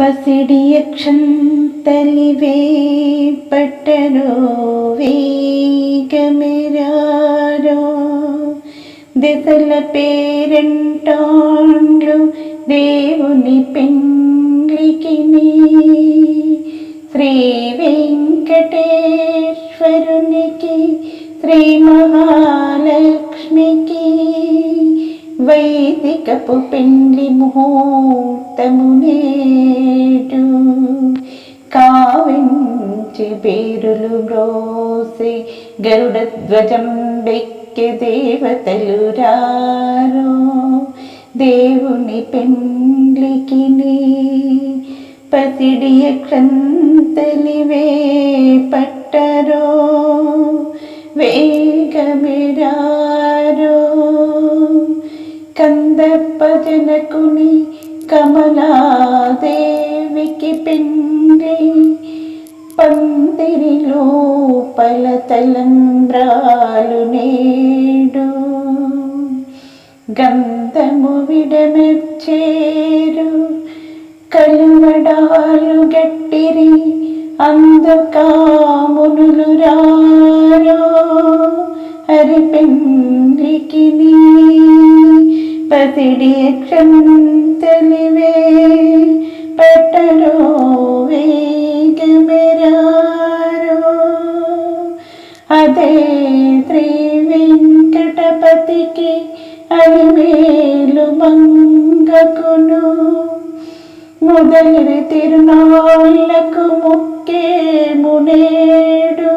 പസിടിയക്ഷന്തലിവേ പട്ടരോ വേഗമിരാരോ దశల పేరంటాండ్లు దేవుని పెండ్లికి శ్రీ వెంకటేశ్వరునికి శ్రీ మహాలక్ష్మికి వైదికపు పెండ్లి ముహూర్తము మంచి పేరులు బ్రోసి గరుడ ధ్వజం వెక్కి దేవతలు రారు. దేవుని పెండ్లికి పసిడి క్రంతలివే పట్టరో. వేగమిరారో కందప్ప జనకుని కమలాదేవికి పిండి పందిరి లోపల తలంబ్రాలు నేడు. గంధము విడమెచ్చేరు. కలువడాలు గట్టిరి అందుకామునులు రారో. హరిపెండ్లికి పతిడి క్షంతలివే മുതൽ തിരുനാളിലക്കു മുക്കേ മുനേടു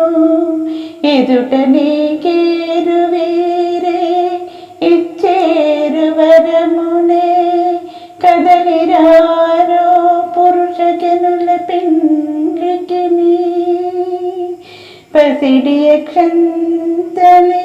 എതുടനെ കേരുവേരെ ഇച്ചേരുവരമുനെ കദലിരാരോ പുരുഷകനുള്ള പെൺകിനി പസിടിയ ക്ഷന്തലേ